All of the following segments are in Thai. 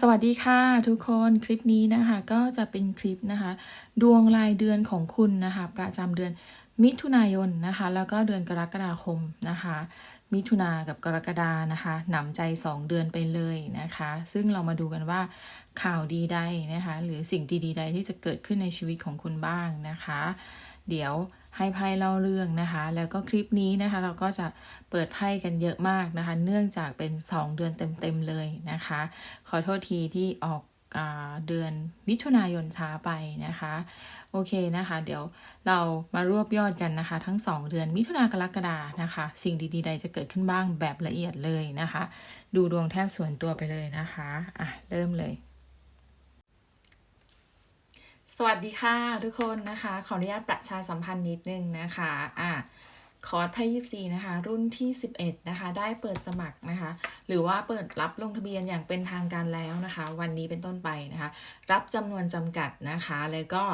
สวัสดีค่ะทุกคนคลิปนี้นะคะก็จะเป็นคลิปนะคะ ดวงรายเดือนของคุณนะคะ ประจำเดือนมิถุนายนนะคะ แล้วก็เดือนกรกฎาคมนะคะ มิถุนากับกรกฎานะคะหนำใจ 2 เดือนไปเลยนะคะ ซึ่งเรามาดูกันว่าข่าวดีใดนะคะ หรือสิ่งดีๆใดที่จะเกิดขึ้นในชีวิตของคุณบ้างนะคะ เดี๋ยว ให้ไพ่เล่าเรื่องนะคะ แล้วก็คลิปนี้นะคะ เราก็จะเปิดไพ่กันเยอะมากนะคะ เนื่องจากเป็น 2 เดือนเต็มๆเลยนะคะ ขอโทษทีที่ออกอเดือนมิถุนายนช้าไปนะคะ โอเคนะคะ เดี๋ยวเรามารวบยอดกันนะคะ ทั้ง 2 เดือนมิถุนากรกฎานะคะ สิ่งดีๆใดจะเกิดขึ้นบ้างแบบละเอียดเลยนะคะ ดูดวงแทบส่วนตัวไปเลยนะคะอะเริ่มเลย สวัสดีค่ะทุกคนนะคะ ขออนุญาตประชาสัมพันธ์นิดนึงนะคะอะคอร์สไพ่ยิปซีนะคะ รุ่นที่ 11 นะคะ ได้เปิดสมัครนะคะ หรือว่าเปิดรับลงทะเบียนอย่างเป็นทางการแล้วนะคะ วันนี้เป็นต้นไปนะคะ รับจำนวนจำกัดนะคะ แล้วก็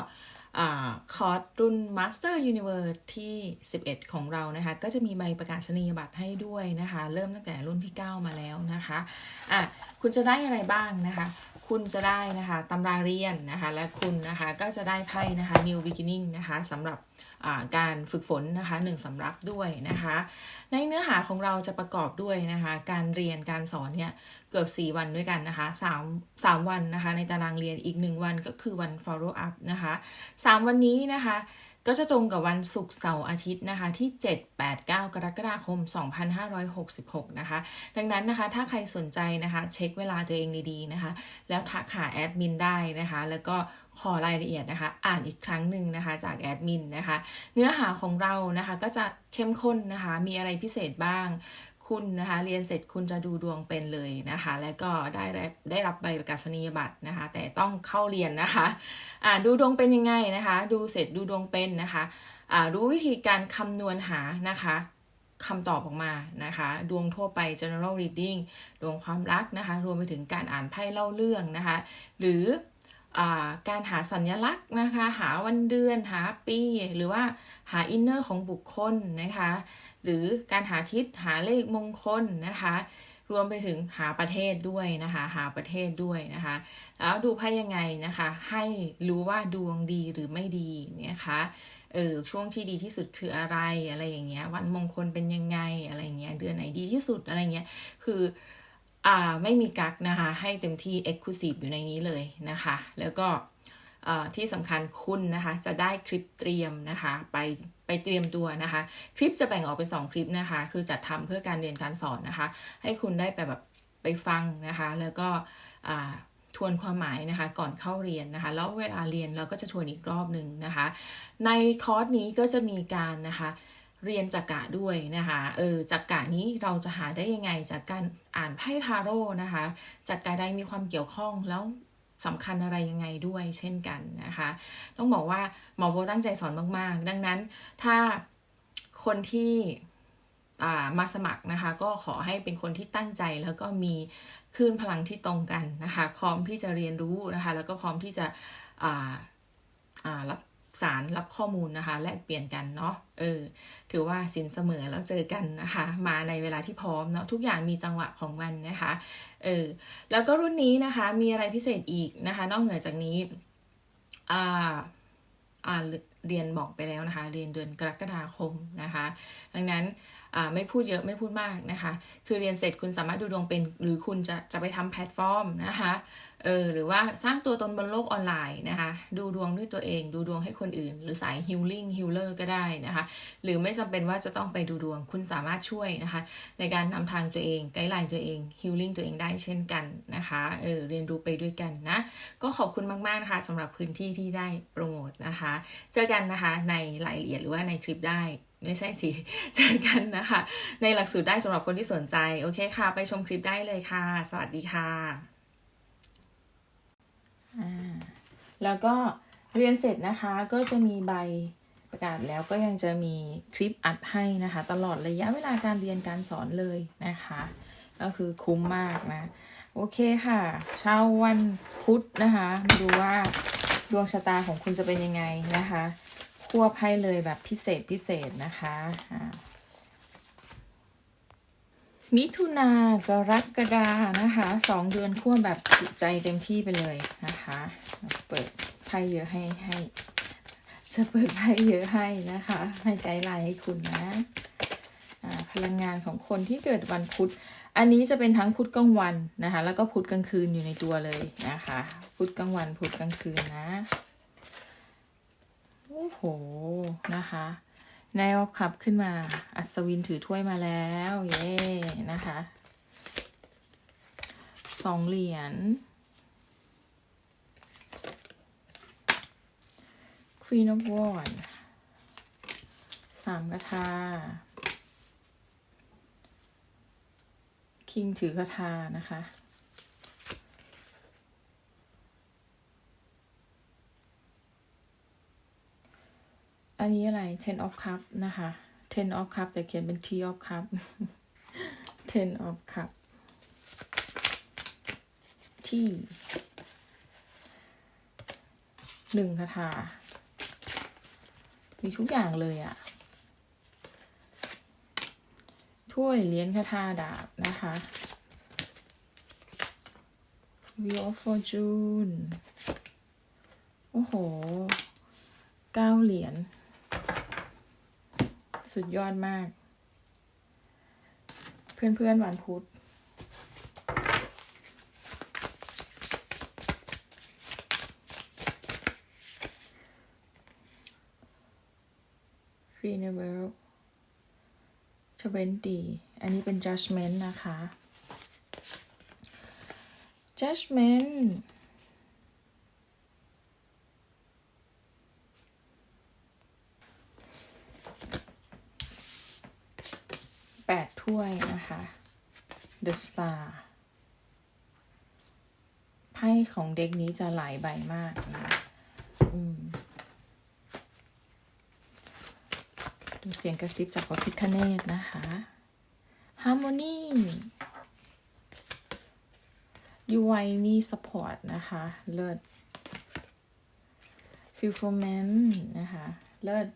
คอร์สรุ่น Master Universe ที่ 11 ของเรานะคะ ก็จะมีใบประกาศนียบัตรให้ด้วยนะคะ เริ่มตั้งแต่รุ่นที่ 9 มาแล้วนะคะอะคุณจะได้อะไรบ้างนะคะ คุณจะได้นะคะตำราเรียนนะคะและคุณนะคะก็จะได้ไพ่นะคะ New Beginning นะคะสำหรับการฝึกฝนนะคะหนึ่งสำรับด้วยนะคะ ในเนื้อหาของเราจะประกอบด้วยนะคะ การเรียนการสอนเนี่ยเกือบ 4 วันด้วยกันนะคะ3 3วันนะคะในตารางเรียนอีก 1 วันก็คือวัน follow up นะคะ 3 วันนี้นะคะ ก็จะตรงกับวันศุกร์เสาร์อาทิตย์นะคะที่ 7 8 9 กรกฎาคม 2566 นะคะ ดังนั้นนะคะถ้าใครสนใจนะคะ เช็คเวลาตัวเองดีๆนะคะ แล้วทักหาแอดมินได้นะคะ แล้วก็ขอรายละเอียดนะคะ อ่านอีกครั้งหนึ่งนะคะ จากแอดมินนะคะ เนื้อหาของเรานะคะก็จะเข้มข้นนะคะ มีอะไรพิเศษบ้าง คุณนะคะเรียนเสร็จคุณจะดูดวงเป็นเลยนะคะ แล้วก็ได้ได้รับใบประกาศนียบัตรนะคะ แต่ต้องเข้าเรียนนะคะอ่าดูดวงเป็นยังไงนะคะ ดูเสร็จดูดวงเป็นนะคะอ่ารู้วิธีการคำนวณหานะคะคำตอบออกมานะคะ ดวงทั่วไป general reading ดวงความรักนะคะ รวมไปถึงการอ่านไพ่เล่าเรื่องนะคะ หรืออการหาสัญลักษณ์นะคะ หาวันเดือน หาปี หรือว่าหาอินเนอร์ของบุคคลนะคะ หรือการหาทิศหาเลขมงคลนะคะ รวมไปถึงหาประเทศด้วยนะคะ หาประเทศด้วยนะคะ แล้วดูไพ่ยังไงนะคะ ให้รู้ว่าดวงดีหรือไม่ดีนะคะเออช่วงที่ดีที่สุดคืออะไรอะไรอย่างเงี้ย วันมงคลเป็นยังไงอะไรเงี้ยเดือนไหนดีที่สุดอะไรเงี้ยคืออ่าไม่มีกักนะคะ ให้เต็มที่ Exclusive อยู่ในนี้เลยนะคะ แล้วก็ ที่สำคัญคุณนะคะจะได้คลิปเตรียมนะคะไปไปเตรียมตัวนะคะ คลิปจะแบ่งออกเป็น2คลิปนะคะ คือจัดทำเพื่อการเรียนการสอนนะคะ ให้คุณได้ไปแบบไปฟังนะคะ แล้วก็ทวนความหมายนะคะก่อนเข้าเรียนนะคะ แล้วเวลาเรียนเราก็จะทวนอีกรอบหนึ่งนะคะ ในคอร์สนี้ก็จะมีการนะคะเรียนจักกะด้วยนะคะเออจักกะนี้เราจะหาได้ยังไงจากการอ่านไพ่ทาโร่นะคะจักกะใดมีความเกี่ยวข้องแล้ว สำคัญอะไรยังไงด้วยเช่นกันนะคะ ต้องบอกว่าหมอโบตั้งใจสอนมาก ๆ ดังนั้นถ้าคนที่มาสมัครนะคะ ก็ขอให้เป็นคนที่ตั้งใจแล้วก็มีคลื่นพลังที่ตรงกันนะคะ พร้อมที่จะเรียนรู้นะคะ แล้วก็พร้อมที่จะรับ สารรับข้อมูลนะคะ แลกเปลี่ยนกันเนาะเออ ถือว่าสินเสมอแล้วเจอกันนะคะ มาในเวลาที่พร้อมเนาะทุกอย่างมีจังหวะของมันนะคะเออแล้วก็รุ่นนี้นะคะมีอะไรพิเศษอีกนะคะ นอกเหนือจากนี้อ่าอ่าเรียนบอกไปแล้วนะคะ เรียนเดือนกรกฎาคมนะคะ ดังนั้นไม่พูดเยอะไม่พูดมากนะคะ คือเรียนเสร็จคุณสามารถดูดวงเป็น หรือคุณจะจะไปทำแพลตฟอร์มนะคะ เออหรือว่าสร้างตัวตนบนโลกออนไลน์นะคะ ดูดวงด้วยตัวเอง ดูดวงให้คนอื่น หรือสายฮิลลิ่งฮิลเลอร์ก็ได้นะคะ หรือไม่จำเป็นว่าจะต้องไปดูดวงคุณสามารถช่วยนะคะ ในการนำทางตัวเองไกด์ไลน์ตัวเองฮิลลิ่งตัวเองได้เช่นกันนะคะเออเรียนรู้ไปด้วยกันนะ ก็ขอบคุณมากๆนะคะสำหรับพื้นที่ที่ได้โปรโมทนะคะ เจอกันนะคะในรายละเอียดหรือว่าในคลิปได้ไม่ใช่สิ เจอกันนะคะ ในหลักสูตรได้สำหรับคนที่สนใจ โอเคค่ะ ไปชมคลิปได้เลยค่ะ สวัสดีค่ะ แล้วก็เรียนเสร็จนะคะก็จะมีใบประกาศแล้วก็ยังจะมีคลิปอัดให้นะคะ ตลอดระยะเวลาการเรียนการสอนเลยนะคะ ก็คือคุ้มมากนะ โอเคค่ะ เช้าวันพุธนะคะมาดูว่าดวงชะตาของคุณจะเป็นยังไงนะคะ ควบให้เลยแบบพิเศษพิเศษนะคะ มิถุนากรกฎานะคะสองเดือนทั่วแบบจุใจเต็มที่ไปเลยนะคะ เปิดไพ่เยอะให้ให้ จะเปิดไพ่เยอะให้นะคะ ให้ไกด์ไลน์ให้คุณนะพลังงานของคนที่เกิดวันพุธ อันนี้จะเป็นทั้งพุธกลางวันนะคะ แล้วก็พุธกลางคืนอยู่ในตัวเลยนะคะ พุธกลางวันพุธกลางคืนนะ โอ้โห นะคะ นายออฟคับขึ้นมา อัศวินถือถ้วยมาแล้ว เย้นะคะสองเหรียญ Queen of Wands สามกระทา คิงถือกระทานะคะ อันนี้อะไร ten of cup นะคะ ten of cup แต่เขียนเป็น t of cup ten of cup ที่หนึ่งคาถา มีทุกอย่างเลยอะถ้วยเหรียญคาถาดาบนะคะ Wheel of Fortune โอ้โหเก้าเหรียญ สุดยอดมาก เพื่อนๆวันพุธรีเนเวลทเวนตีอันนี้เป็น judgment นะคะ judgment แปด ถ้วยนะคะ The Star ไพ่ของเด็กนี้จะหลายใบมากนะอืมดูเสียงกระซิบจากพระพิคเนตนะคะ Harmony ยูไวนี่ support นะคะ เลิศ fulfillment นะคะ เลิศ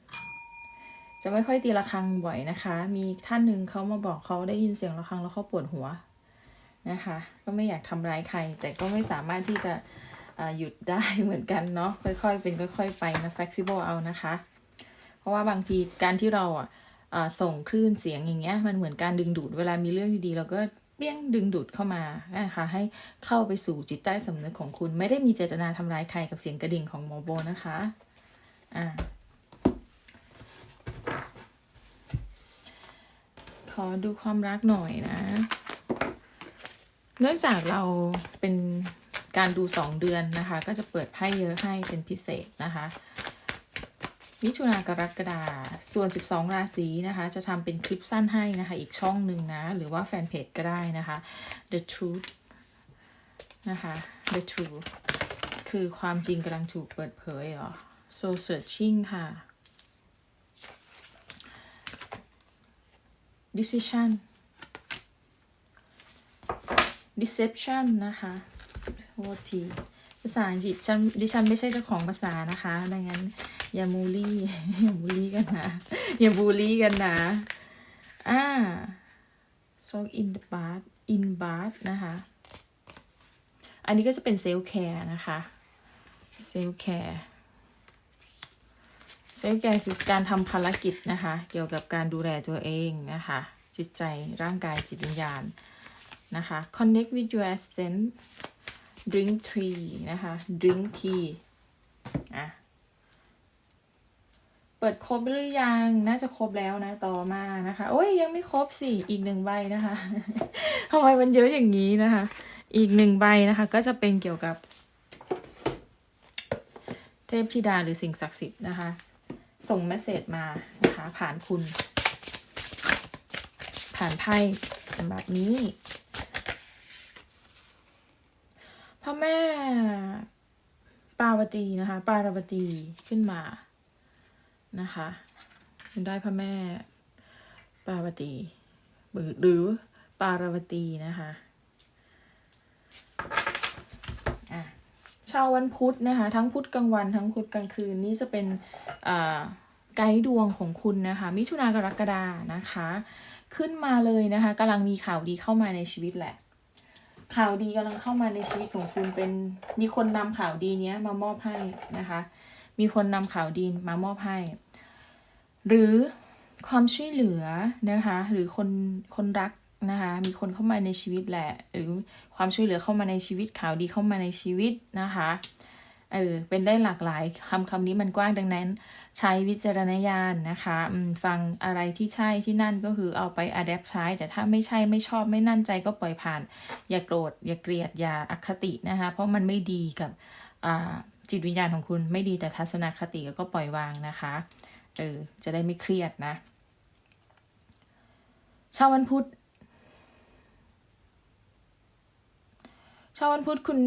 จะไม่ค่อยตีระฆังบ่อยนะคะ มีท่านหนึ่งเขามาบอกเขาได้ยินเสียงระฆังแล้วเขาปวดหัวนะคะ ก็ไม่อยากทำร้ายใคร แต่ก็ไม่สามารถที่จะหยุดได้เหมือนกันเนาะค่อยๆ เป็นค่อย ๆ ไปนะ flexible เอานะคะ เพราะว่าบางทีการที่เราอะส่งคลื่นเสียงอย่างเงี้ยมันเหมือนการดึงดูดเวลามีเรื่องดีๆเราก็เปี้ยงดึงดูดเข้ามานะคะ ให้เข้าไปสู่จิตใต้สำนึกของคุณ ไม่ได้มีเจตนาทำร้ายใครกับเสียงกระดิ่งของหมอโบนะคะ อ่า อดูความรักหน่อยนะ เนื่องจากเราเป็นการดูสองเดือนนะคะ ก็จะเปิดไพ่เยอะให้เป็นพิเศษนะคะ มิถุนากรกฎาส่วน 12 ราศีนะคะ จะทำเป็นคลิปสั้นให้นะคะ อีกช่องหนึ่งนะ หรือว่าแฟนเพจก็ได้นะคะ The Truth นะคะ The Truth คือความจริงกำลังถูกเปิดเผยเหรอ so Searching ค่ะ decision deception นะคะโทษทีภาษาอังกฤษฉันดิฉันไม่ใช่เจ้าของภาษานะคะดังนั้น อย่ามูลี่อย่าบูลลี่กันนะ อย่าบูลลี่กันนะอ่า so in the bath in bath นะคะ อันนี้ก็จะเป็นเซลล์แคร์นะคะเซลล์แคร์ เซลฟ์แคร์คือการทำภารกิจนะคะ เกี่ยวกับการดูแลตัวเองนะคะ จิตใจร่างกายจิตวิญญาณนะคะ connect with your essence drink tea นะคะ drink tea อะเปิดครบหรือยัง น่าจะครบแล้วนะ ต่อมานะคะ โอ้ยยังไม่ครบสิอีกหนึ่งใบนะคะทำไมมันเยอะอย่างนี้นะคะ อีกหนึ่งใบนะคะ ก็จะเป็นเกี่ยวกับ เทพธิดาหรือสิ่งศักดิ์สิทธิ์นะคะ ส่งเมสเซจมานะคะ ผ่านคุณ ผ่านไพ่แบบนี้พระแม่ปาวตีนะคะ ปารวตีขึ้นมานะคะได้พระแม่ปาวตีหรือปารวตีนะคะ ชาววันพุธนะคะ ทั้งพุธกลางวันทั้งพุธกลางคืนนี้จะเป็นไกด์ดวงของคุณนะคะ มิถุนากรกฎานะคะ ขึ้นมาเลยนะคะกำลังมีข่าวดีเข้ามาในชีวิตแหละ ข่าวดีกำลังเข้ามาในชีวิตของคุณเป็นมีคนนำข่าวดีเนี้ยมามอบให้นะคะ มีคนนำข่าวดีมามอบให้ หรือความช่วยเหลือนะคะ หรือคนคนรัก นะคะ มีคนเข้ามาในชีวิตแหละ หรือความช่วยเหลือเข้ามาในชีวิตข่าวดีเข้ามาในชีวิตนะคะ เออ เป็นได้หลากหลายคำคำนี้มันกว้างดังนั้น ใช้วิจารณญาณนะคะฟังอะไรที่ใช่ที่นั่นก็คือเอาไปอัดแอปใช้ แต่ถ้าไม่ใช่ไม่ชอบไม่นั่นใจก็ปล่อยผ่าน อย่าโกรธ อย่าเกลียด อย่าอคตินะคะ เพราะมันไม่ดีกับจิตวิญญาณของคุณไม่ดีแต่ทัศนคติก็ปล่อยวางนะคะ เออ จะได้ไม่เครียดนะชาววันพุธ ชาววันพุธคุณ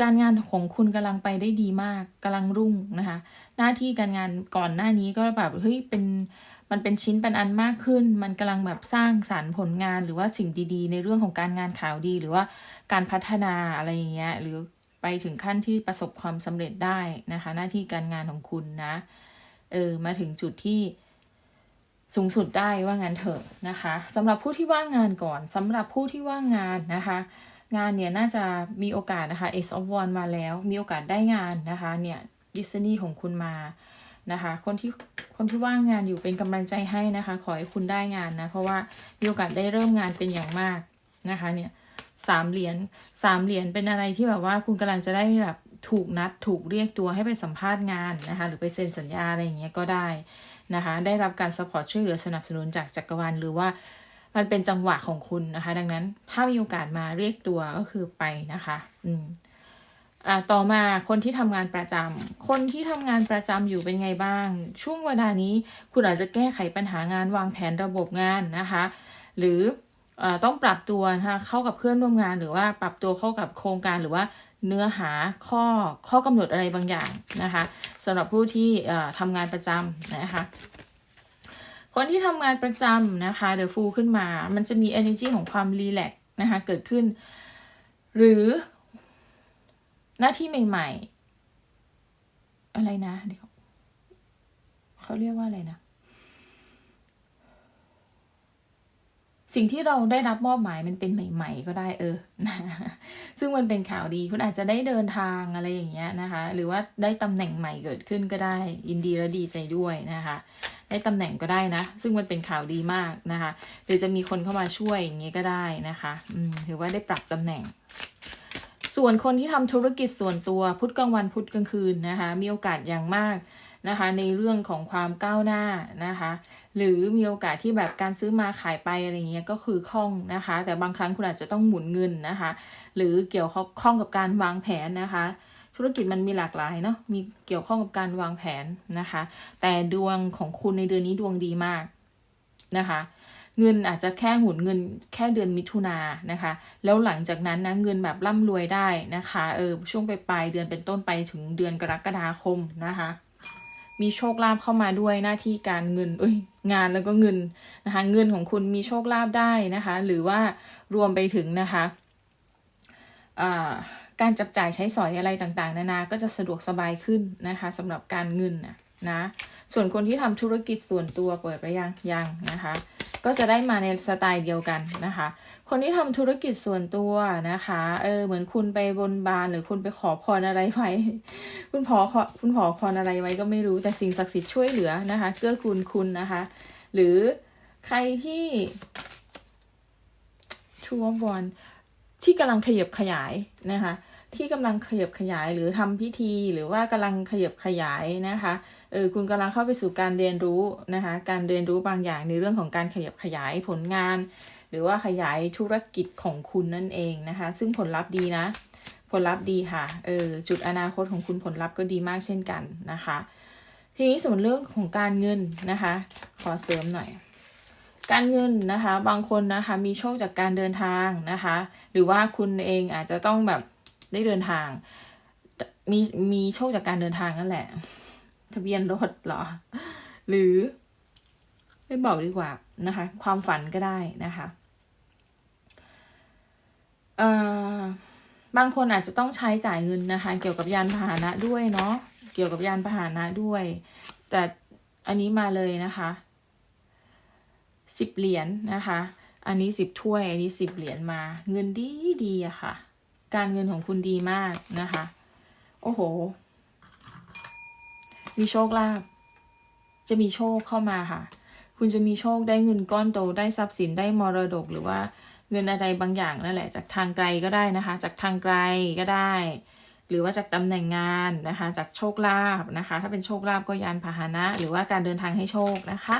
การงานของคุณกำลังไปได้ดีมากกำลังรุ่งนะคะ หน้าที่การงานก่อนหน้านี้ก็แบบเฮ้ยเป็นมันเป็นชิ้นเป็นอันมากขึ้น มันกำลังแบบสร้างสารรค์ผลงานหรือว่าสิ่งดีๆ ในเรื่องของการงานข่าวดีหรือว่าการพัฒนาอะไรอย่างเงี้ยหรือไปถึงขั้นที่ประสบความสำเร็จได้นะคะ หน้าที่การงานของคุณนะเออมาถึงจุดที่สูงสุดได้ว่างั้นเถอะนะคะสำหรับผู้ที่ว่างงานก่อนสำหรับผู้ที่ว่างงานนะคะ งานเนี่ยน่าจะมีโอกาสนะคะ Ace of w a n d มาแล้ว มีโอกาสได้งานนะคะเนี่ยดิสนีย์ของคุณมานะคะ คนที่คนที่ว่างงานอยู่เป็นกำลังใจให้นะคะ ขอให้คุณได้งานนะ เพราะว่ามีโอกาสได้เริ่มงานเป็นอย่างมากนะคะเนี่ยสามเหรียญสามเหรียญเป็นอะไรที่แบบว่าคุณกำลังจะได้แบบถูกนัดถูกเรียกตัวให้ไปสัมภาษณ์งานนะคะ หรือไปเซ็นสัญญาอะไรอย่างเงี้ยก็ได้นะคะ ได้รับการสปอร์ตช่วยเหลือสนับสนุนจากจักรวาลหรือว่า มันเป็นจังหวะของคุณนะคะ ดังนั้นถ้ามีโอกาสมาเรียกตัวก็คือไปนะคะ อืมอ่าต่อมาคนที่ทำงานประจำคนที่ทำงานประจำอยู่เป็นไงบ้าง ช่วงเวลานี้คุณอาจจะแก้ไขปัญหางานวางแผนระบบงานนะคะ หรืออต้องปรับตัวนะคะเข้ากับเพื่อนร่วมงาน หรือว่าปรับตัวเข้ากับโครงการหรือว่าเนื้อหาข้อข้อกำหนดอะไรบางอย่างนะคะสำหรับผู้ที่ทำงานประจำนะคะ คนที่ทำงานประจำนะคะเดอะฟูขึ้นมา มันจะมี energy ของความรีแลกนะคะเกิดขึ้น หรือหน้าที่ใหม่ ๆ อะไรนะเดี๋ยวเขาเรียกว่าอะไรนะ สิ่งที่เราได้รับมอบหมายมันเป็นใหม่ ๆ ก็ได้เออ ซึ่งมันเป็นข่าวดีคุณอาจจะได้เดินทางอะไรอย่างเงี้ยนะคะ หรือว่าได้ตำแหน่งใหม่เกิดขึ้นก็ได้ยินดีและดีใจด้วยนะคะ ได้ตำแหน่งก็ได้นะ ซึ่งมันเป็นข่าวดีมากนะคะหรือจะมีคนเข้ามาช่วยอย่างเงี้ยก็ได้นะคะอืมถือว่าได้ปรับตำแหน่ง ส่วนคนที่ทำธุรกิจส่วนตัวพุธกลางวันพุธกลางคืนนะคะ มีโอกาสอย่างมากนะคะ ในเรื่องของความก้าวหน้านะคะ หรือมีโอกาสที่แบบการซื้อมาขายไปอะไรเงี้ยก็คือคล่องนะคะ แต่บางครั้งคุณอาจจะต้องหมุนเงินนะคะ หรือเกี่ยวข้องกับการวางแผนนะคะ ธุรกิจมันมีหลากหลายเนาะมีเกี่ยวข้องกับการวางแผนนะคะ แต่ดวงของคุณในเดือนนี้ดวงดีมากนะคะเงินอาจจะแค่หมุนเงินแค่เดือนมิถุนานะคะ แล้วหลังจากนั้นนะเงินแบบร่ำรวยได้นะคะ เออช่วงปลายเดือนเป็นต้นไปถึงเดือนกรกฎาคมนะคะ มีโชคลาภเข้ามาด้วยหน้าที่การเงิน เอ้ย งานแล้วก็เงินนะคะ เงินของคุณมีโชคลาภได้นะคะ หรือว่ารวมไปถึงนะคะการจับจ่ายใช้สอยอะไรต่างๆ นานา ก็จะสะดวกสบายขึ้นนะคะสำหรับการเงินนะ นะ ส่วนคนที่ทำธุรกิจส่วนตัวเปิดไปยังยังนะคะ ก็จะได้มาในสไตล์เดียวกันนะคะ คนที่ทำธุรกิจส่วนตัวนะคะเออเหมือนคุณไปบนบานหรือคุณไปขอพรอะไรไว้คุณขอคุณขอพรอะไรไว้ก็ไม่รู้แต่สิ่งศักดิ์สิทธิ์ช่วยเหลือนะคะ เกื้อกูลคุณนะคะ หรือใครที่ชูวบอลที่กำลังขยับขยายนะคะที่กำลังขยับขยายหรือทำพิธีหรือว่ากำลังขยับขยายนะคะ เออคุณกำลังเข้าไปสู่การเรียนรู้นะคะการเรียนรู้บางอย่างในเรื่องของการขยับขยายผลงาน หรือว่าขยายธุรกิจของคุณนั่นเองนะคะ ซึ่งผลลัพธ์ดีนะ ผลลัพธ์ดีค่ะเออจุดอนาคตของคุณผลลัพธ์ก็ดีมากเช่นกันนะคะ ทีนี้ส่วนเรื่องของการเงินนะคะ ขอเสริมหน่อยการเงินนะคะบางคนนะคะมีโชคจากการเดินทางนะคะ หรือว่าคุณเองอาจจะต้องแบบได้เดินทาง มีมีโชคจากการเดินทางนั่นแหละ ทะเบียนรถเหรอ หรือไม่บอกดีกว่านะคะ ความฝันก็ได้นะคะเอ่อบางคนอาจจะต้องใช้จ่ายเงินนะคะ เกี่ยวกับยานพาหนะด้วยเนาะเกี่ยวกับยานพาหนะด้วย แต่อันนี้มาเลยนะคะสิบเหรียญนะคะ อันนี้สิบถ้วย อันนี้สิบเหรียญมา เงินดีดีอะค่ะ การเงินของคุณดีมากนะคะ โอ้โห มีโชคลาภจะมีโชคเข้ามาค่ะ คุณจะมีโชคได้เงินก้อนโตได้ทรัพย์สินได้มรดก หรือว่าเงินอะไรบางอย่างนั่นแหละ จากทางไกลก็ได้นะคะ จากทางไกลก็ได้ หรือว่าจากตำแหน่งงานนะคะ จากโชคลาภนะคะ ถ้าเป็นโชคลาภก็ยานพาหนะ หรือว่าการเดินทางให้โชคนะคะ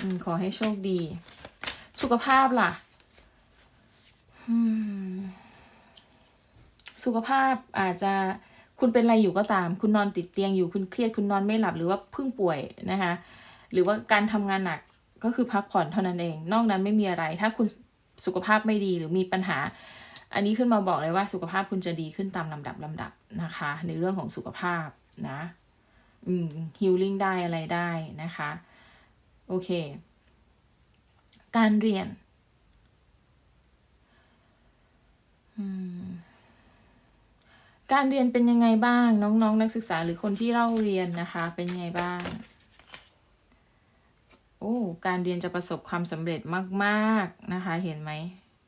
อขอให้โชคดี สุขภาพล่ะสุขภาพอาจจะ คุณเป็นอะไรอยู่ก็ตาม คุณนอนติดเตียงอยู่คุณเครียดคุณนอนไม่หลับหรือว่าเพิ่งป่วยนะคะหรือว่าการทำงานหนักก็คือพักผ่อนเท่านั้นเอง นอกนั้นไม่มีอะไร ถ้าคุณสุขภาพไม่ดีหรือมีปัญหา อันนี้ขึ้นมาบอกเลยว่าสุขภาพคุณจะดีขึ้นตามลำดับลำดับนะคะ ในเรื่องของสุขภาพนะอืมฮิลลิ่งได้อะไรได้นะคะ โอเค การเรียน อืม การเรียนเป็นยังไงบ้าง น้องๆนนักศึกษาหรือคนที่เล่าเรียนนะคะ เป็นยังไงบ้าง โอ้การเรียนจะประสบความสำเร็จมากๆนะคะ เห็นไหม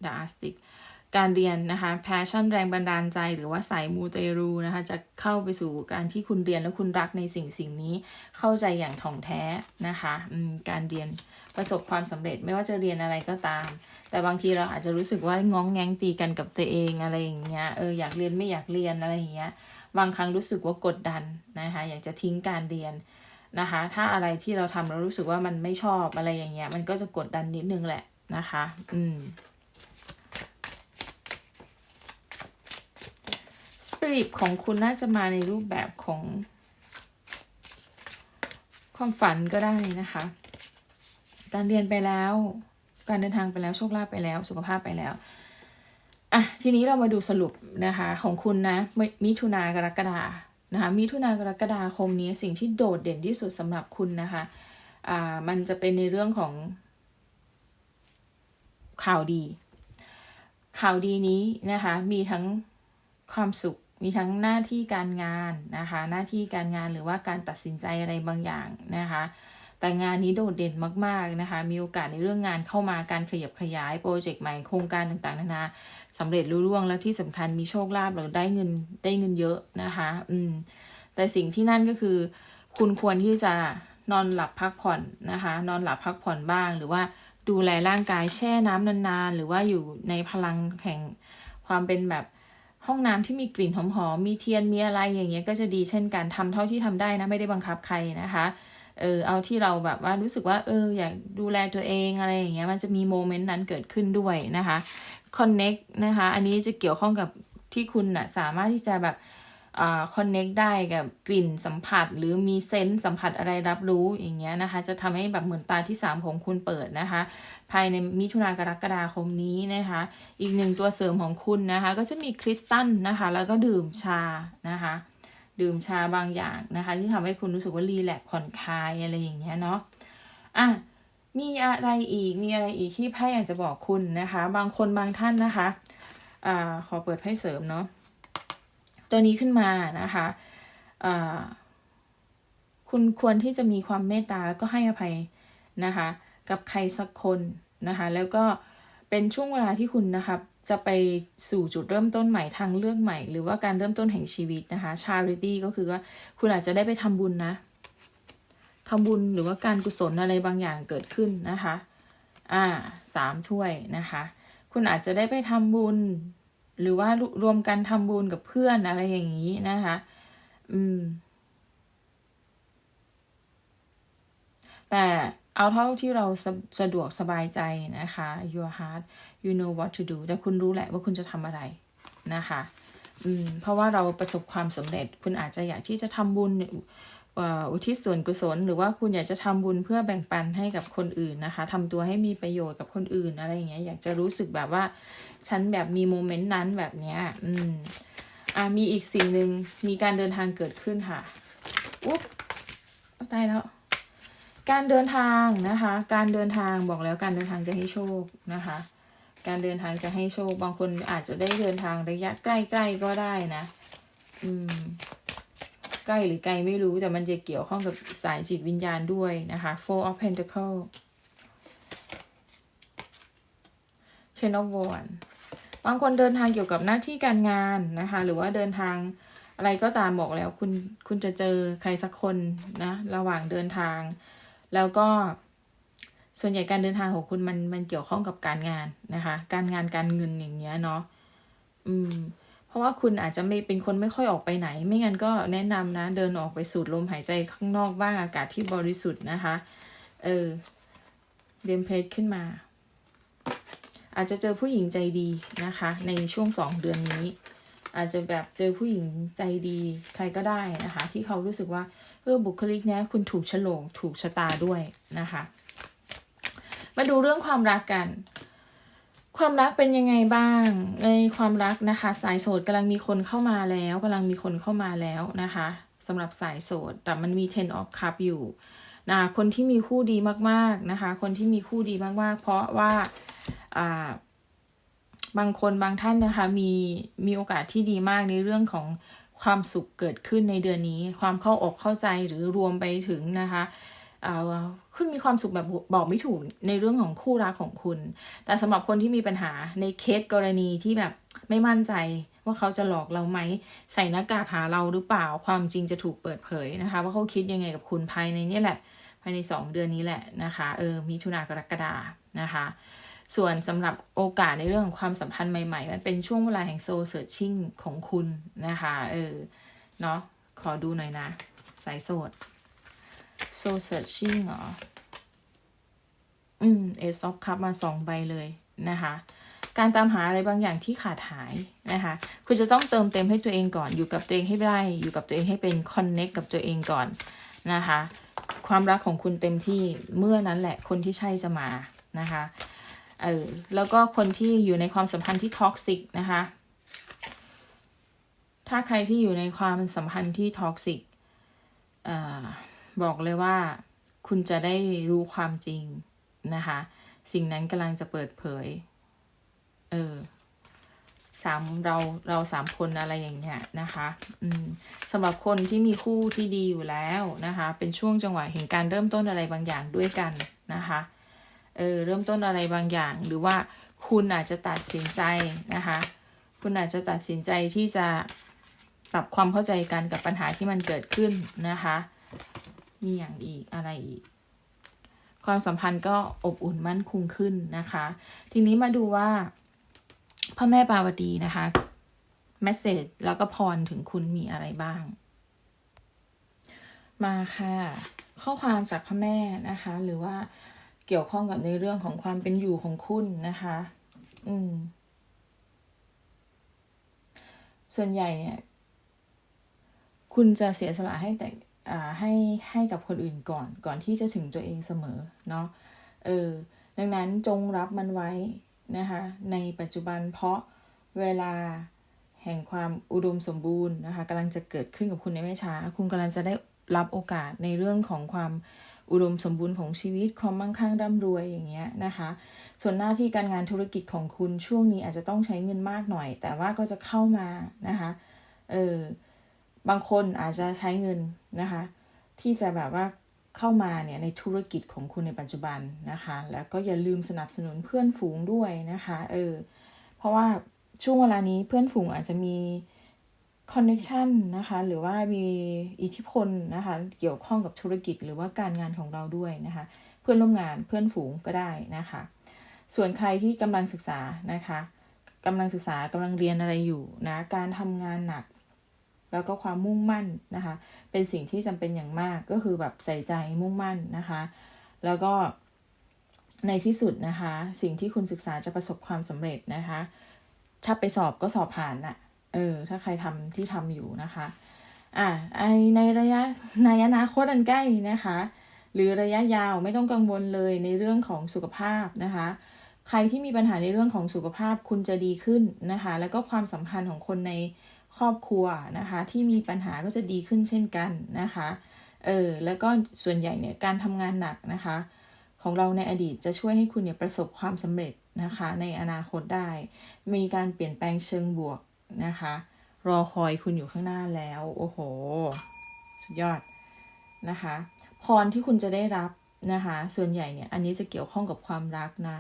ดาสติกการเรียนนะคะแพชชั่นแรงบันดาลใจ หรือว่าสายมูเตรูนะคะจะเข้าไปสู่การที่คุณเรียนแล้วคุณรักในสิ่งสิ่งนี้เข้าใจอย่างถ่องแท้นะคะการเรียนประสบความสำเร็จไม่ว่าจะเรียนอะไรก็ตาม แต่บางทีเราอาจจะรู้สึกว่างองแงงตีกันกับตัวเองอะไรอย่างเงี้ยเอออยากเรียนไม่อยากเรียนอะไรอย่างเงี้ยบางครั้งรู้สึกว่ากดดันนะคะอยากจะทิ้งการเรียนนะคะ ถ้าอะไรที่เราทำเรารู้สึกว่ามันไม่ชอบอะไรอย่างเงี้ย มันก็จะกดดันนิดนึงแหละนะคะ อืม สปิริตของคุณน่าจะมาในรูปแบบของ ความฝันก็ได้นะคะ การเรียนไปแล้ว การเดินทางไปแล้วโชคลาภไปแล้ว สุขภาพไปแล้วอะทีนี้เรามาดูสรุปนะคะ ของคุณนะมิถุนากรกฎานะคะมิถุนากรกฎาคมนี้สิ่งที่โดดเด่นที่สุดสำหรับคุณนะคะอ่ามันจะเป็นในเรื่องของข่าวดี ข่าวดีนี้นะคะ มีทั้งความสุข มีทั้งหน้าที่การงานนะคะ หน้าที่การงานหรือว่าการตัดสินใจอะไรบางอย่างนะคะ แต่งานนี้โดดเด่นมากๆนะคะ มีโอกาสในเรื่องงานเข้ามาการขยับขยายโปรเจกต์ใหม่โครงการต่างๆ นานาสำเร็จรุ่ร่วงแล้วที่สำคัญมีโชคลาภหรือได้เงินได้เงินเยอะนะคะ อืม แต่สิ่งที่นั่นก็คือ คุณควรที่จะนอนหลับพักผ่อนนะคะ นอนหลับพักผ่อนบ้าง หรือว่าดูแลร่างกายแช่น้ำนานๆ หรือว่าอยู่ในพลังแห่งความเป็นแบบห้องน้ำที่มีกลิ่นหอมๆ มีเทียน มีอะไรอย่างเงี้ยก็จะดีเช่นกันทำเท่าที่ทำได้นะ ไม่ได้บังคับใครนะคะ เออเอาที่เราแบบว่ารู้สึกว่าเอออยากดูแลตัวเองอะไรอย่างเงี้ยมันจะมีโมเมนต์นั้นเกิดขึ้นด้วยนะคะ connect นะคะ อันนี้จะเกี่ยวข้องกับที่คุณนะ่ะสามารถที่จะแบบอ่า connect ได้กับกลิ่นสัมผัส หรือมีเซนส์สัมผัสอะไรรับรู้อย่างเงี้ยนะคะ จะทำให้แบบเหมือนตาที่สามของคุณเปิดนะคะ ภายในมิถุนากรกฎาคมนี้นะคะ อีกหนึ่งตัวเสริมของคุณนะคะ ก็จะมีคริสตัลนะคะ แล้วก็ดื่มชานะคะ ดื่มชาบางอย่างนะคะ ที่ทำให้คุณรู้สึกว่ารีแลกซ์ผ่อนคลายอะไรอย่างเงี้ยเนาะอะมีอะไรอีกมีอะไรอีกที่ไพ่อยากจะบอกคุณนะคะ บางคนบางท่านนะคะอ่าขอเปิดไพ่เสริมเนาะตัวนี้ขึ้นมานะคะอ่าคุณควรที่จะมีความเมตตาแล้วก็ให้อภัยนะคะ กับใครสักคนนะคะ แล้วก็เป็นช่วงเวลาที่คุณนะคะ จะไปสู่จุดเริ่มต้นใหม่ทางเลือกใหม่ หรือว่าการเริ่มต้นแห่งชีวิตนะคะ charity ก็คือว่าคุณอาจจะได้ไปทำบุญนะทำบุญหรือว่าการกุศลอะไรบางอย่างเกิดขึ้นนะคะ อ่าสามถ้วยนะคะ คุณอาจจะได้ไปทำบุญ หรือว่ารวมกันทำบุญกับเพื่อนอะไรอย่างนี้นะคะ อืม แต่ เอาเท่าที่เราสะดวกสบายใจนะคะ your heart you know what to do แต่คุณรู้แหละว่าคุณจะทำอะไรนะคะอืมเพราะว่าเราประสบความสำเร็จ คุณอาจจะอยากที่จะทำบุญอุทิศส่วนกุศล หรือว่าคุณอยากจะทำบุญเพื่อแบ่งปันให้กับคนอื่นนะคะทำตัวให้มีประโยชน์กับคนอื่นอะไรอย่างเงี้ยอยากจะรู้สึกแบบว่า ฉันแบบมีโมเมนต์นั้นแบบเนี้ยอืมอะมีอีกสิ่งหนึ่งมีการเดินทางเกิดขึ้นค่ะอุ๊บตายแล้ว การเดินทางนะคะ การเดินทางบอกแล้วการเดินทางจะให้โชคนะคะ การเดินทางจะให้โชค บางคนอาจจะได้เดินทางระยะใกล้ๆก็ได้นะ อืม ใกล้หรือไกลไม่รู้แต่มันจะเกี่ยวข้องกับสายจิตวิญญาณด้วยนะคะ Four of Pentacles Ten of Wands บางคนเดินทางเกี่ยวกับหน้าที่การงานนะคะ หรือว่าเดินทางอะไรก็ตามบอกแล้วคุณคุณจะเจอใครสักคนนะ ระหว่างเดินทาง แล้วก็ส่วนใหญ่การเดินทางของคุณมันมันเกี่ยวข้องกับการงานนะคะ การงานการเงินอย่างเงี้ยเนาะอืม เพราะว่าคุณอาจจะไม่เป็นคนไม่ค่อยออกไปไหน ไม่งั้นก็แนะนำนะ เดินออกไปสูดลมหายใจข้างนอกบ้างอากาศที่บริสุทธิ์นะคะ เออเดมเพลทขึ้นมา อาจจะเจอผู้หญิงใจดีนะคะ ในช่วงสองเดือนนี้ อาจจะแบบเจอผู้หญิงใจดีใครก็ได้นะคะ ที่เขารู้สึกว่า เออบุคลิกเนี้ยคุณถูกฉลงถูกชะตาด้วยนะคะ มาดูเรื่องความรักกัน ความรักเป็นยังไงบ้าง ในความรักนะคะ สายโสดกำลังมีคนเข้ามาแล้วกำลังมีคนเข้ามาแล้วนะคะสำหรับสายโสดแต่มันมี ten of cup อยู่นะคนที่มีคู่ดีมากๆนะคะ คนที่มีคู่ดีมากๆ เพราะว่าอ่าบางคนบางท่านนะคะมีมีโอกาสที่ดีมากในเรื่องของ ความสุขเกิดขึ้นในเดือนนี้ ความเข้าอกเข้าใจหรือรวมไปถึงนะคะคุณมีความสุขแบบบอกไม่ถูกในเรื่องของคู่รักของคุณ แต่สำหรับคนที่มีปัญหาในเคสกรณีที่แบบไม่มั่นใจว่าเขาจะหลอกเราไหม ใส่หน้ากากหาเราหรือเปล่าความจริงจะถูกเปิดเผยนะคะ ว่าเขาคิดยังไงกับคุณภายในนี่แหละ ภายในสองเดือนนี้แหละนะคะ เออมีถุนากรกฎานะคะ ส่วนสำหรับโอกาสในเรื่องของความสัมพันธ์ใหม่ ๆ มันเป็นช่วงเวลาแห่งโซเซอร์ชิ่งของคุณนะคะเออเนาะขอดูหน่อยนะ สายโสด soul searching เหรอ อืม ace of cup มาสองใบเลยนะคะการตามหาอะไรบางอย่างที่ขาดหายนะคะ คุณจะต้องเติมเต็มให้ตัวเองก่อน อยู่กับตัวเองให้ได้ อยู่กับตัวเองให้เป็น connect กับตัวเองก่อนนะคะ ความรักของคุณเต็มที่เมื่อนั้นแหละคนที่ใช่จะมานะคะ เออแล้วก็คนที่อยู่ในความสัมพันธ์ที่ท็อกซิกนะคะ ถ้าใครที่อยู่ในความสัมพันธ์ที่ท็อกซิกบอกเลยว่าคุณจะได้รู้ความจริงนะคะ สิ่งนั้นกำลังจะเปิดเผย เออสามเราเราสามคนอะไรอย่างเงี้ยนะคะอืมสำหรับคนที่มีคู่ที่ดีอยู่แล้วนะคะ เป็นช่วงจังหวะแห่งการเริ่มต้นอะไรบางอย่างด้วยกันนะคะ เออเริ่มต้นอะไรบางอย่าง หรือว่าคุณอาจจะตัดสินใจนะคะ คุณอาจจะตัดสินใจที่จะปรับความเข้าใจกันกับปัญหาที่มันเกิดขึ้นนะคะมีอย่างอีกอะไรอีก ความสัมพันธ์ก็อบอุ่นมั่นคงขึ้นนะคะ ทีนี้มาดูว่าพ่อแม่ปาวดีนะคะแมสเซจแล้วก็พรถึงคุณมีอะไรบ้าง มาค่ะ ข้อความจากพ่อแม่นะคะ หรือว่า เกี่ยวข้องกับในเรื่องของความเป็นอยู่ของคุณนะคะ อืม ส่วนใหญ่เนี่ย คุณจะเสียสละให้แต่อ่าให้ให้กับคนอื่นก่อน ก่อนที่จะถึงตัวเองเสมอ เนาะ เออ ดังนั้นจงรับมันไว้นะคะ ในปัจจุบันเพราะเวลาแห่งความอุดมสมบูรณ์นะคะกำลังจะเกิดขึ้นกับคุณในไม่ช้า คุณกำลังจะได้รับโอกาสในเรื่องของความ อุดมสมบูรณ์ของชีวิตความมั่งคั่งร่ำรวยอย่างเงี้ยนะคะ ส่วนหน้าที่การงานธุรกิจของคุณช่วงนี้อาจจะต้องใช้เงินมากหน่อย แต่ว่าก็จะเข้ามานะคะเออบางคนอาจจะใช้เงินนะคะ ที่จะแบบว่าเข้ามาเนี่ยในธุรกิจของคุณในปัจจุบันนะคะ แล้วก็อย่าลืมสนับสนุนเพื่อนฝูงด้วยนะคะ เออ เพราะว่าช่วงเวลานี้เพื่อนฝูงอาจจะมี คอนเน็ชันนะคะ หรือว่ามีอิทธิพลนะคะ เกี่ยวข้องกับธุรกิจหรือว่าการงานของเราด้วยนะคะ เพื่อนร่วมงานเพื่อนฝูงก็ได้นะคะ ส่วนใครที่กำลังศึกษานะคะกำลังศึกษากำลังเรียนอะไรอยู่นะการทำงานหนัก แล้วก็ความมุ่งมั่นนะคะ เป็นสิ่งที่จำเป็นอย่างมากก็คือแบบใส่ใจมุ่งมั่นนะคะ แล้วก็ในที่สุดนะคะ สิ่งที่คุณศึกษาจะประสบความสำเร็จนะคะถ้าไปสอบก็สอบผ่านนะ เออ ถ้าใครทำที่ทำอยู่นะคะ อ่าไอในระยะในอนาคตอันใกล้นะคะ หรือระยะยาวไม่ต้องกังวลเลยในเรื่องของสุขภาพนะคะ ใครที่มีปัญหาในเรื่องของสุขภาพคุณจะดีขึ้นนะคะ แล้วก็ความสัมพันธ์ของคนในครอบครัวนะคะ ที่มีปัญหาก็จะดีขึ้นเช่นกันนะคะ เออ แล้วก็ส่วนใหญ่เนี่ยการทำงานหนักนะคะ ของเราในอดีตจะช่วยให้คุณเนี่ยประสบความสำเร็จนะคะ ในอนาคตได้ มีการเปลี่ยนแปลงเชิงบวก นะคะ รอคอยคุณอยู่ข้างหน้าแล้ว โอ้โห สุดยอดนะคะ พรที่คุณจะได้รับนะคะ ส่วนใหญ่เนี่ย อันนี้จะเกี่ยวข้องกับความรักนะ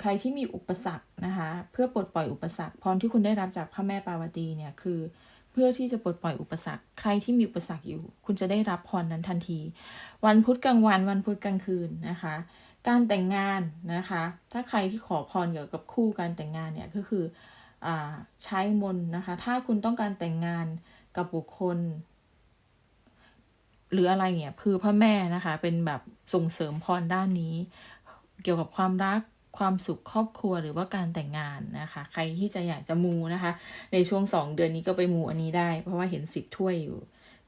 ใครที่มีอุปสรรคนะคะ เพื่อปลดปล่อยอุปสรรค พรที่คุณได้รับจากพระแม่ปาวตีเนี่ยคือเพื่อที่จะปลดปล่อยอุปสรรค ใครที่มีอุปสรรคอยู่ คุณจะได้รับพรนั้นทันที วันพุธกลางวัน วันพุธกลางคืนนะคะ การแต่งงานนะคะ ถ้าใครที่ขอพรเกี่ยวกับคู่การแต่งงานเนี่ยก็คือ ใช้มนนะคะ ถ้าคุณต้องการแต่งงานกับบุคคล หรืออะไรเนี่ยคือพระแม่นะคะ เป็นแบบส่งเสริมพรด้านนี้ เกี่ยวกับความรักความสุขครอบครัวหรือว่าการแต่งงานนะคะ ใครที่จะอยากจะมูนะคะ ในช่วงสองเดือนนี้ก็ไปมูอันนี้ได้ เพราะว่าเห็นสิบถ้วยอยู่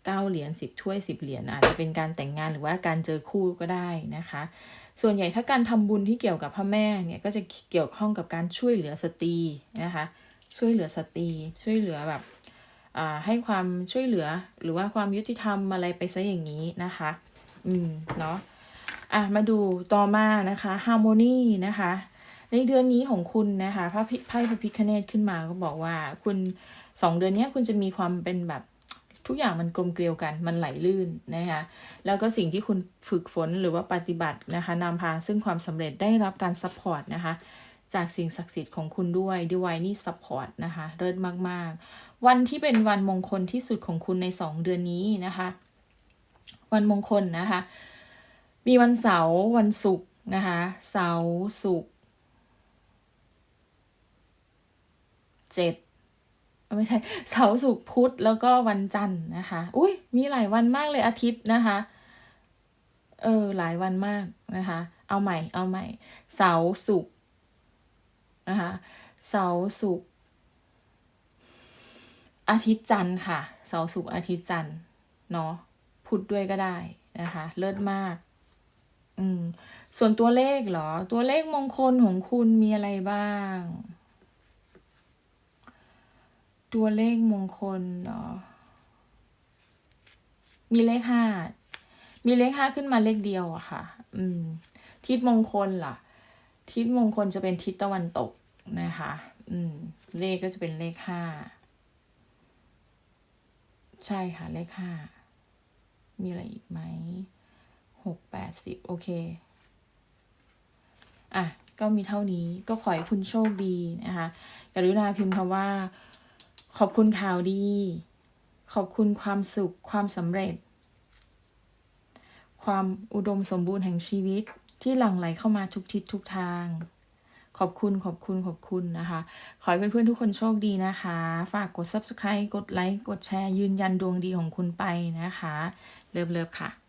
เก้าเหรียญสิบถ้วยสิบเหรียญอาจจะเป็นการแต่งงานหรือว่าการเจอคู่ก็ได้นะคะ ส่วนใหญ่ถ้าการทำบุญที่เกี่ยวกับพระแม่เนี่ยก็จะเกี่ยวข้องกับการช่วยเหลือสตรีนะคะ ช่วยเหลือสตรี ช่วยเหลือแบบอ่าให้ความช่วยเหลือหรือว่าความยุติธรรมอะไรไปซะอย่างนี้นะคะ อืม เนาะอะ มาดูต่อมานะคะฮาร์โมนีนะคะ ในเดือนนี้ของคุณนะคะพระพไพ่พระพิคเนตขึ้นมาก็บอกว่าคุณสองเดือนนี้คุณจะมีความเป็นแบบทุกอย่างมันกลมเกลียวกันมันไหลลื่นนะคะแล้วก็สิ่งที่คุณฝึกฝนหรือว่าปฏิบัตินะคะนำพาซึ่งความสำเร็จได้รับการซัพพอร์ตนะคะ จากสิ่งศักดิ์สิทธิ์ของคุณด้วยด้วนี่ซัพพอร์ตนะคะเลิศมาก ๆ วันที่เป็นวันมงคลที่สุดของคุณในสองเดือนนี้นะคะ วันมงคลนะคะ มีวันเสาร์วันศุกร์นะคะเสาร์ศุกร์เจ็ดไม่ใช่เสาร์ศุกร์พุธแล้วก็วันจันทร์นะคะ อุ้ยมีหลายวันมากเลยอาทิตย์นะคะ เออหลายวันมากนะคะ เอาใหม่เอาใหม่ เสาร์ศุกร์ นะคะเสาร์ศุกร์อาทิตย์จันทร์ค่ะ เสาร์ศุกร์อาทิตย์จันทร์เนาะพุธด้วยก็ได้นะคะ เลิศมาก อืม ส่วนตัวเลขเหรอ ตัวเลขมงคลของคุณมีอะไรบ้าง ตัวเลขมงคลเหรอ มีเลขห้ามีเลขห้าขึ้นมาเลขเดียวอะค่ะ อืม ทิศมงคลล่ะ ทิศมงคลจะเป็นทิศตะวันตกนะคะ อืม เลขก็จะเป็นเลขห้า ใช่ค่ะ เลขห้า มีอะไรอีกไหม หกแปดสิบโอเค อะ ก็มีเท่านี้ ก็ขอให้คุณโชคดีนะคะ กรุณาพิมพ์คำว่า ขอบคุณข่าวดี ขอบคุณความสุข ความสำเร็จ ความอุดมสมบูรณ์แห่งชีวิต ที่หลั่งไหลเข้ามาทุกทิศทุกทาง ขอบคุณขอบคุณขอบคุณนะคะ ขอให้เพื่อนๆทุกคนโชคดีนะคะ ฝากกด subscribe กดไลค์กดแชร์ยืนยันดวงดีของคุณไปนะคะ เลิฟๆค่ะ